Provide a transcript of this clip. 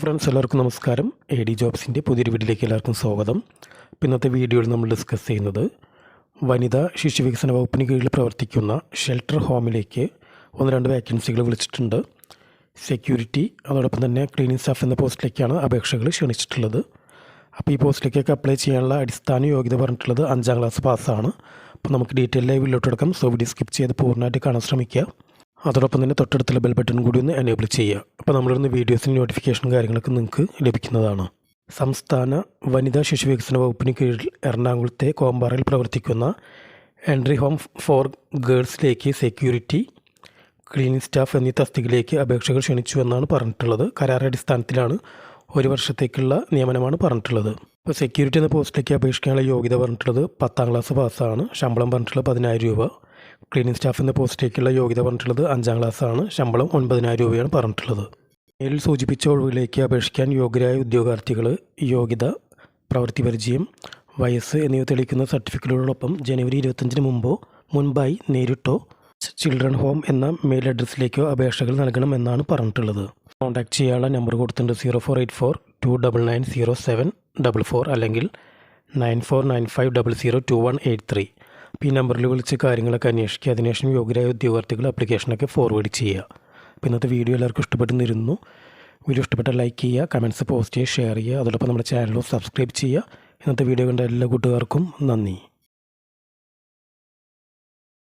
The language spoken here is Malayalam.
ഫ്രണ്ട്സ് എല്ലാവർക്കും നമസ്കാരം. എ ഡി ജോബ്സിന്റെ പുതിയൊരു വീഡിയോയിലേക്ക് എല്ലാവർക്കും സ്വാഗതം. ഇന്നത്തെ വീഡിയോയിൽ നമ്മൾ ഡിസ്കസ് ചെയ്യുന്നത് വനിതാ ശിശു വികസന വകുപ്പിന് കീഴിൽ പ്രവർത്തിക്കുന്ന ഷെൽട്ടർ ഹോമിലേക്ക് ഒന്ന് രണ്ട് വേക്കൻസികൾ വിളിച്ചിട്ടുണ്ട്. സെക്യൂരിറ്റി അതോടൊപ്പം തന്നെ ക്ലീനിങ് സ്റ്റാഫ് എന്ന പോസ്റ്റിലേക്കാണ് അപേക്ഷകൾ ക്ഷണിച്ചിട്ടുള്ളത്. അപ്പോൾ ഈ പോസ്റ്റിലേക്കൊക്കെ അപ്ലൈ ചെയ്യാനുള്ള അടിസ്ഥാന യോഗ്യത പറഞ്ഞിട്ടുള്ളത് അഞ്ചാം ക്ലാസ് പാസ്സാണ് അപ്പോൾ നമുക്ക് ഡീറ്റെയിൽ ലൈവിലോട്ട് എടുക്കാം. സോ വീഡിയോ സ്കിപ്പ് ചെയ്ത് പൂർണമായിട്ട് കാണാൻ ശ്രമിക്കുക. അതോടൊപ്പം തന്നെ തൊട്ടടുത്തുള്ള ബെൽ ബട്ടൺ കൂടി ഒന്ന് എനേബിൾ ചെയ്യുക. അപ്പോൾ നമ്മളിവിടുന്ന് വീഡിയോസിന് നോട്ടിഫിക്കേഷൻ കാര്യങ്ങളൊക്കെ നിങ്ങൾക്ക് ലഭിക്കുന്നതാണ്. സംസ്ഥാന വനിതാ ശിശു വികസന വകുപ്പിന് കീഴിൽ എറണാകുളത്തെ കോമ്പാറയിൽ പ്രവർത്തിക്കുന്ന എൻട്രി ഹോം ഫോർ ഗേൾസിലേക്ക് സെക്യൂരിറ്റി ക്ലീനിങ് സ്റ്റാഫ് എന്നീ തസ്തികയിലേക്ക് അപേക്ഷകൾ ക്ഷണിച്ചു എന്നാണ് പറഞ്ഞിട്ടുള്ളത്. കരാർ അടിസ്ഥാനത്തിലാണ് ഒരു വർഷത്തേക്കുള്ള നിയമനമാണ് പറഞ്ഞിട്ടുള്ളത്. ഇപ്പോൾ സെക്യൂരിറ്റി എന്ന പോസ്റ്റിലേക്ക് അപേക്ഷിക്കാനുള്ള യോഗ്യത പറഞ്ഞിട്ടുള്ളത് പത്താം ക്ലാസ് പാസ്സാണ് ശമ്പളം പറഞ്ഞിട്ടുള്ളത് പതിനായിരം രൂപ. ക്ലീനിങ് സ്റ്റാഫ് എന്ന പോസ്റ്റിലേക്കുള്ള യോഗ്യത പറഞ്ഞിട്ടുള്ളത് അഞ്ചാം ക്ലാസ്സാണ്. ശമ്പളം ഒൻപതിനായിരം രൂപയാണ് പറഞ്ഞിട്ടുള്ളത്. മേലിൽ സൂചിപ്പിച്ച ഒഴിവിലേക്ക് അപേക്ഷിക്കാൻ യോഗ്യരായ ഉദ്യോഗാർത്ഥികൾ യോഗ്യത പ്രവൃത്തി പരിചയം വയസ്സ് എന്നിവ തെളിയിക്കുന്ന സർട്ടിഫിക്കറ്റുകളോടൊപ്പം ജനുവരി ഇരുപത്തഞ്ചിന് മുമ്പോ മുൻപായി നേരിട്ടോ ചിൽഡ്രൻ ഹോം എന്ന മെയിൽ അഡ്രസ്സിലേക്കോ അപേക്ഷകൾ നൽകണം എന്നാണ് പറഞ്ഞിട്ടുള്ളത്. കോൺടാക്ട് ചെയ്യാനുള്ള നമ്പർ കൊടുത്തിട്ടുണ്ട് zero four eight four two double nine zero seven double four അല്ലെങ്കിൽ nine four nine five double zero two one eight three. ഈ നമ്പറിൽ വിളിച്ച് കാര്യങ്ങളൊക്കെ അന്വേഷിക്കുക. അതിനുശേഷം യോഗ്യരായ ഉദ്യോഗാർത്ഥികൾ അപ്ലിക്കേഷനൊക്കെ ഫോർവേഡ് ചെയ്യുക. അപ്പോൾ ഇന്നത്തെ വീഡിയോ എല്ലാവർക്കും ഇഷ്ടപ്പെട്ടിരുന്നു. വീഡിയോ ഇഷ്ടപ്പെട്ട ലൈക്ക് ചെയ്യുക കമന്റ്സ് പോസ്റ്റ് ചെയ്യുക ഷെയർ ചെയ്യുക. അതോടൊപ്പം നമ്മുടെ ചാനലും സബ്സ്ക്രൈബ് ചെയ്യുക. ഇന്നത്തെ വീഡിയോ കണ്ട എല്ലാ കൂട്ടുകാർക്കും നന്ദി.